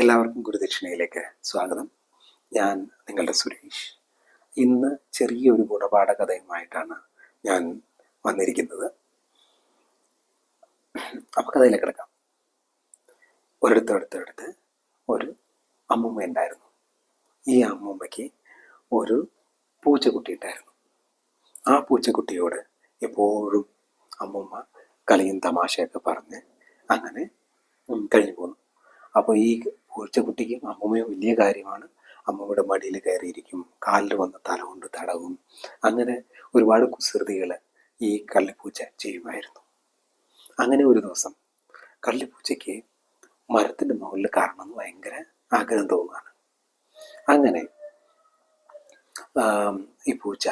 എല്ലാവർക്കും ഗുരുദക്ഷിണയിലേക്ക് സ്വാഗതം. ഞാൻ നിങ്ങളുടെ സുരേഷ്. ഇന്ന് ചെറിയൊരു ഗുണപാഠ കഥയുമായിട്ടാണ് ഞാൻ വന്നിരിക്കുന്നത്. അപ്പോൾ കഥയിലേക്ക് കിടക്കാം. ഒരിടത്തടുത്തടുത്ത് ഒരു അമ്മൂമ്മ ഉണ്ടായിരുന്നു. ഈ അമ്മൂമ്മയ്ക്ക് ഒരു പൂച്ചക്കുട്ടി ഉണ്ടായിരുന്നു. ആ പൂച്ചക്കുട്ടിയോട് എപ്പോഴും അമ്മൂമ്മ കളിയും തമാശയൊക്കെ പറഞ്ഞ് അങ്ങനെ കഴിഞ്ഞു പോന്നു. അപ്പോൾ ഈ പൂച്ചക്കുട്ടിക്കും അമ്മൂമ്മയും വലിയ കാര്യമാണ്. അമ്മൂമ്മയുടെ മടിയിൽ കയറിയിരിക്കും. കാലിൽ വന്ന് തല കൊണ്ട് തടവും. അങ്ങനെ ഒരുപാട് കുസൃതികൾ ഈ കള്ളിപ്പൂച്ച ചെയ്യുമായിരുന്നു. അങ്ങനെ ഒരു ദിവസം കള്ളിപ്പൂച്ചയ്ക്ക് മരത്തിന്റെ മുകളിൽ കാരണം ഭയങ്കര ആഗ്രഹം തോന്നുകയാണ്. അങ്ങനെ ഈ പൂച്ച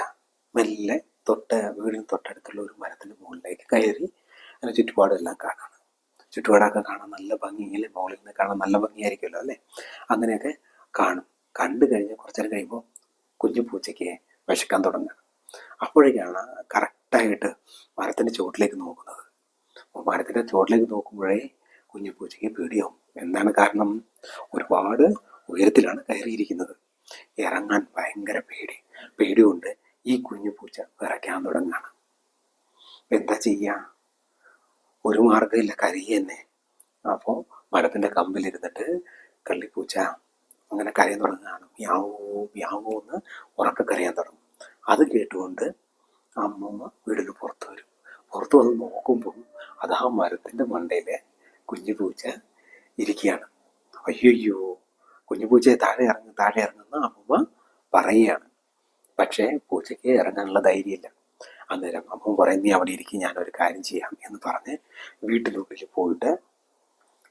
മെല്ലെ തൊട്ട് വീടിന് തൊട്ടടുത്തുള്ള ഒരു മരത്തിന്റെ മുകളിലേക്ക് കയറി അതിന് ചുറ്റുപാടെല്ലാം കാണാണ്. ചുറ്റുപാടൊക്കെ കാണാൻ നല്ല ഭംഗിയിൽ മുകളിൽ നിന്ന് കാണാൻ നല്ല ഭംഗിയായിരിക്കുമല്ലോ അല്ലേ? അങ്ങനെയൊക്കെ കാണും. കണ്ടു കഴിഞ്ഞ് കുറച്ചു നേരം കഴിയുമ്പോൾ കുഞ്ഞു പൂച്ചയ്ക്ക് വിശക്കാൻ തുടങ്ങുകയാണ് അപ്പോഴേക്കാണ് കറക്റ്റായിട്ട് മരത്തിന്റെ ചുവട്ടിലേക്ക് നോക്കുന്നത്. മരത്തിന്റെ ചുവട്ടിലേക്ക് നോക്കുമ്പോഴേ കുഞ്ഞു പൂച്ചയ്ക്ക് പേടിയാവും. എന്താണ് കാരണം? ഒരുപാട് ഉയരത്തിലാണ് കയറിയിരിക്കുന്നത്. ഇറങ്ങാൻ ഭയങ്കര പേടി. പേടി കൊണ്ട് ഈ കുഞ്ഞു പൂച്ച വിറയ്ക്കാൻ തുടങ്ങുകയാണ്. എന്താ ചെയ്യുക? ഒരു മാർഗമില്ല കരി തന്നെ അപ്പോൾ മരത്തിന്റെ കമ്പിലിരുന്നിട്ട് കള്ളിപ്പൂച്ച അങ്ങനെ കരയാൻ തുടങ്ങുകയാണ്. വ്യാവോ വ്യാവോ എന്ന് ഉറക്കെ കരയാൻ തുടങ്ങും. അത് കേട്ടുകൊണ്ട് അമ്മമ്മ വീടിന് പുറത്ത് വരും. പുറത്ത് വന്ന് നോക്കുമ്പോൾ അത് ആ മരത്തിന്റെ മണ്ടയിലെ കുഞ്ഞു പൂച്ച ഇരിക്കുകയാണ്. അയ്യോ കുഞ്ഞു പൂച്ചയെ താഴെ ഇറങ്ങി താഴെ ഇറങ്ങുന്ന അമ്മമ്മ പറയുകയാണ്. പക്ഷേ പൂച്ചയ്ക്ക് ഇറങ്ങാനുള്ള ധൈര്യമില്ല. അന്നേരം അമ്മ പറയും നീ അവിടെ ഇരിക്കും ഞാനൊരു കാര്യം ചെയ്യാം എന്ന് പറഞ്ഞ് വീട്ടിനുള്ളിൽ പോയിട്ട്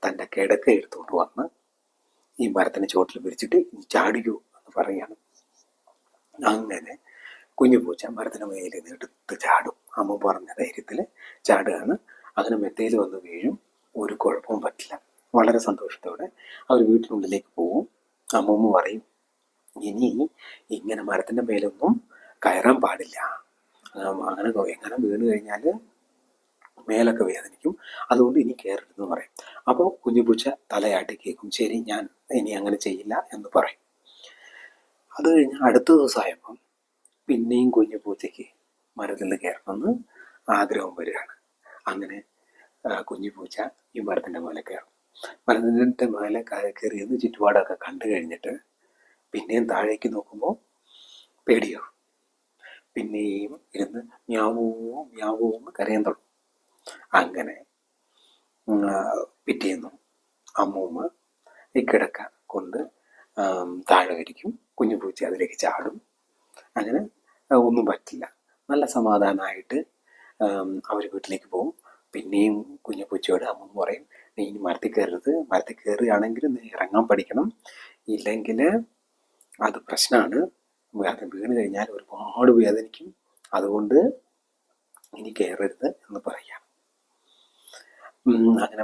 തന്റെ കിടക്ക എടുത്തുകൊണ്ട് വന്ന് ഈ മരത്തിന് ചുവട്ടിൽ പിടിച്ചിട്ട് "നീ ചാടിക്കൂ എന്ന് പറയാണ് അങ്ങനെ കുഞ്ഞു പൂച്ച മരത്തിന് മേലിൽ നിന്ന് എടുത്ത് ചാടും. അമ്മ പറഞ്ഞ ധൈര്യത്തിൽ ചാടുകയാണ്. അങ്ങനെ മെത്തയിൽ വന്ന് വീഴും. ഒരു കുഴപ്പവും പറ്റില്ല. വളരെ സന്തോഷത്തോടെ അവർ വീട്ടിനുള്ളിലേക്ക് പോവും. അമ്മൂമ്മ പറയും ഇനി ഇങ്ങനെ മരത്തിന്റെ മേലൊന്നും കയറാൻ പാടില്ല. അങ്ങനെ എങ്ങനെ വീണ് കഴിഞ്ഞാൽ മേലൊക്കെ വേദനിക്കും. അതുകൊണ്ട് ഇനി കയറരുതെന്ന് പറയും. അപ്പോൾ കുഞ്ഞുപൂച്ച തലയാട്ടി കേൾക്കും. ശരി ഞാൻ ഇനി അങ്ങനെ ചെയ്യില്ല എന്ന് പറയും. അത് കഴിഞ്ഞ് അടുത്ത ദിവസമായപ്പം പിന്നെയും കുഞ്ഞുപൂച്ചയ്ക്ക് മരത്തിൽ കയറണമെന്ന് ആഗ്രഹം വരികയാണ്. അങ്ങനെ കുഞ്ഞുപൂച്ച ഈ മരത്തിന്റെ മേലെ കയറും. മരത്തിന്റെ മേലെ കയറിയെന്ന് ചുറ്റുപാടൊക്കെ കണ്ടു കഴിഞ്ഞിട്ട് പിന്നെയും താഴേക്ക് നോക്കുമ്പോൾ പേടിയാവും. പിന്നെയും ഇരുന്ന് മ്യാവൂ മ്യാവൂ എന്ന് കരയാൻ തുടങ്ങും. അങ്ങനെ പിറ്റേന്നും അമ്മൂമ്മ ഈ കിടക്ക കൊണ്ട് താഴെ വരിക്കും. കുഞ്ഞു പൂച്ച അതിലേക്ക് ചാടും. അങ്ങനെ ഒന്നും പറ്റില്ല. നല്ല സമാധാനമായിട്ട് അവർ വീട്ടിലേക്ക് പോകും പിന്നെയും കുഞ്ഞു പൂച്ചയോട് അമ്മ പറയും നീ ഇനി മരത്തിൽ കയറരുത്. മരത്തിൽ കയറുകയാണെങ്കിൽ നീ ഇറങ്ങാൻ പഠിക്കണം. ഇല്ലെങ്കിൽ അത് പ്രശ്നമാണ്. അത് വീണ് കഴിഞ്ഞാൽ ഒരുപാട് വേദനിക്കും. അതുകൊണ്ട് ഇനി കയറരുത് എന്ന് പറയാം. അങ്ങനെ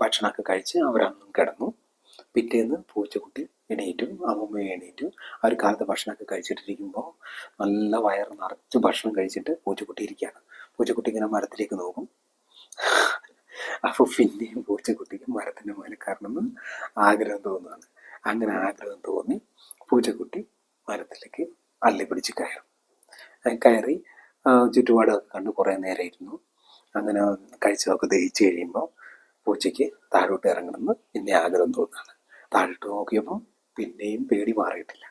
ഭക്ഷണമൊക്കെ കഴിച്ച് അവരന്നും കിടന്നു. പിറ്റേന്ന് പൂച്ചക്കുട്ടി എണീറ്റും അമ്മമ്മ എണീറ്റും അവർ കാലത്ത് ഭക്ഷണമൊക്കെ കഴിച്ചിട്ടിരിക്കുമ്പോൾ നല്ല വയറ് നിറച്ച് ഭക്ഷണം കഴിച്ചിട്ട് പൂച്ചക്കുട്ടി ഇരിക്കുകയാണ്. പൂച്ചക്കുട്ടി ഇങ്ങനെ മരത്തിലേക്ക് നോക്കും. അപ്പോൾ പിന്നെയും പൂച്ചക്കുട്ടിക്ക് മരത്തിന്റെ മേലെ കയറണമെന്ന് ആഗ്രഹം തോന്നുകയാണ്. അങ്ങനെ ആഗ്രഹം തോന്നി പൂച്ചക്കുട്ടി മരത്തിലേക്ക് അള്ളി പിടിച്ച് കയറും. കയറി ചുറ്റുപാടൊക്കെ കണ്ട് കുറേ നേരം ഇരുന്നു. അങ്ങനെ കഴിച്ചതൊക്കെ ദഹിച്ചു കഴിയുമ്പോൾ പൂച്ചയ്ക്ക് താഴോട്ട് ഇറങ്ങണമെന്ന് പിന്നെ ആഗ്രഹം തോന്നുകയാണ് താഴോട്ട് നോക്കിയപ്പോൾ പിന്നെയും പേടി മാറിയിട്ടില്ല.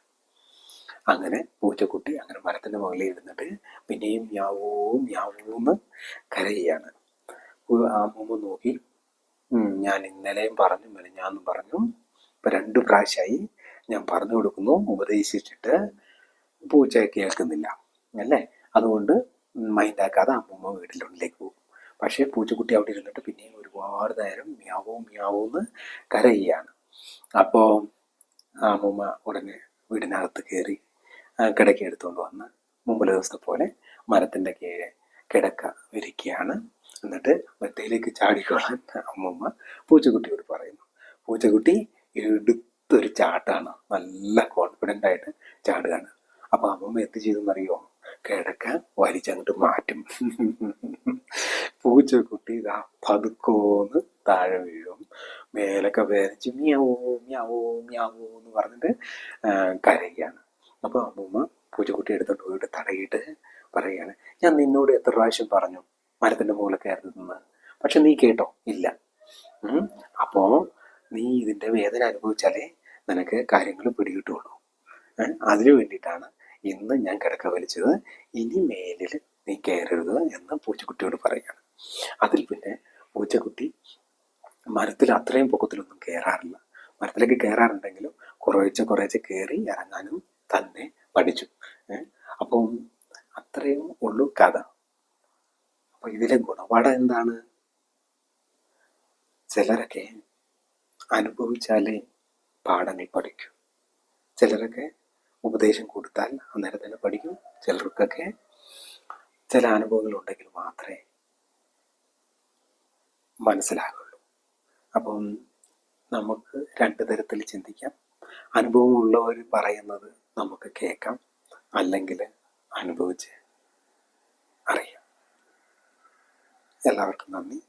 അങ്ങനെ പൂച്ചക്കുട്ടി അങ്ങനെ മരത്തിന്റെ മുകളിൽ ഇരുന്നിട്ട് പിന്നെയും മ്യാവൂ മ്യാവൂന്ന് കരയുകയാണ്. പു- ആ അമ്മൂമ്മ നോക്കി ഞാൻ ഇന്നലെയും പറഞ്ഞു മെനഞ്ഞാന്നും പറഞ്ഞു. ഇപ്പം രണ്ട് പ്രാവശ്യമായി ഞാൻ പറഞ്ഞു കൊടുക്കുന്നു ഉപദേശിച്ചിട്ട് പൂച്ച കേൾക്കുന്നില്ല അല്ലേ? അതുകൊണ്ട് മൈൻഡാക്കാതെ അമ്മൂമ്മ വീട്ടിലുള്ളിലേക്ക് പോകും. പക്ഷേ പൂച്ചക്കുട്ടി അവിടെ ഇരുന്നിട്ട് പിന്നെയും ഒരുപാട് നേരം മ്യാവും മ്യാവൂന്ന് കരയുകയാണ്. അപ്പോൾ അമ്മൂമ്മ ഉടനെ വീടിനകത്ത് കയറി കിടക്ക എടുത്തുകൊണ്ട് വന്ന് മുമ്പിലെ ദിവസത്തെ പോലെ മരത്തിന്റെ കീഴെ കിടക്ക വിരിക്കുകയാണ് എന്നിട്ട് മെത്തയിലേക്ക് ചാടിക്കൊള്ളാൻ അമ്മൂമ്മ പൂച്ചക്കുട്ടിയോട് പറയുന്നു. പൂച്ചക്കുട്ടി എടുത്തൊരു ചാട്ടാണ്. നല്ല കോൺഫിഡന്റ് ആയിട്ട് ചാടുകയാണ്. അപ്പോൾ എത്തി എന്ത് ചെയ്തെന്നറിയോ? കിടക്ക വലിച്ചങ്ങോട്ട് മാറ്റും. പൂച്ചക്കുട്ടി ഇതാ പതുക്കോന്ന് താഴെ വീഴും. മേലൊക്കെ വേദനിച്ച് മ്യാവോ മ്യാവോ മ്യാവോ എന്ന് പറഞ്ഞിട്ട് കരയുകയാണ്. അപ്പോൾ അമ്മൂമ്മ പൂച്ചക്കുട്ടി എടുത്തോണ്ട് പോയിട്ട് തടയിട്ട് പറയുകയാണ് ഞാൻ നിന്നോട് എത്ര പ്രാവശ്യം പറഞ്ഞു മരത്തിന്റെ മുകളിൽ കയറുന്നത് പക്ഷെ നീ കേട്ടോ ഇല്ല. അപ്പോൾ അപ്പോ നീ ഇതിന്റെ വേദന അനുഭവിച്ചാലേ നിനക്ക് കാര്യങ്ങൾ പിടികിട്ടുള്ളൂ? അതിനു വേണ്ടിയിട്ടാണ് ഇന്ന് ഞാൻ കിടക്ക വലിച്ചത്. ഇനി മേലിൽ നീ കയറരുത് എന്ന് പൂച്ചക്കുട്ടിയോട് പറയുകയാണ്. അതിൽ പിന്നെ പൂച്ചക്കുട്ടി മരത്തിൽ അത്രയും പൊക്കത്തിലൊന്നും കയറാറില്ല. മരത്തിലേക്ക് കയറാറുണ്ടെങ്കിലും കുറേച്ച കുറേച്ച കയറി ഇറങ്ങാനും തന്നെ പഠിച്ചു? അപ്പം അത്രയും ഉള്ളു കഥ. അപ്പൊ ഇതിലെ ഗുണപാഠം എന്താണ്? ചിലരൊക്കെ അനുഭവിച്ചാലേ പാഠങ്ങൾ പഠിക്കും. ചിലരൊക്കെ ഉപദേശം കൊടുത്താൽ അന്നേരം തന്നെ പഠിക്കും. ചിലർക്കൊക്കെ ചില അനുഭവങ്ങൾ ഉണ്ടെങ്കിൽ മാത്രമേ മനസ്സിലാകുള്ളൂ. അപ്പം നമുക്ക് രണ്ട് തരത്തിൽ ചിന്തിക്കാം. അനുഭവമുള്ളവർ പറയുന്നത് നമുക്ക് കേൾക്കാം. അല്ലെങ്കിൽ അനുഭവിച്ച് അറിയാം. എല്ലാവർക്കും നന്ദി.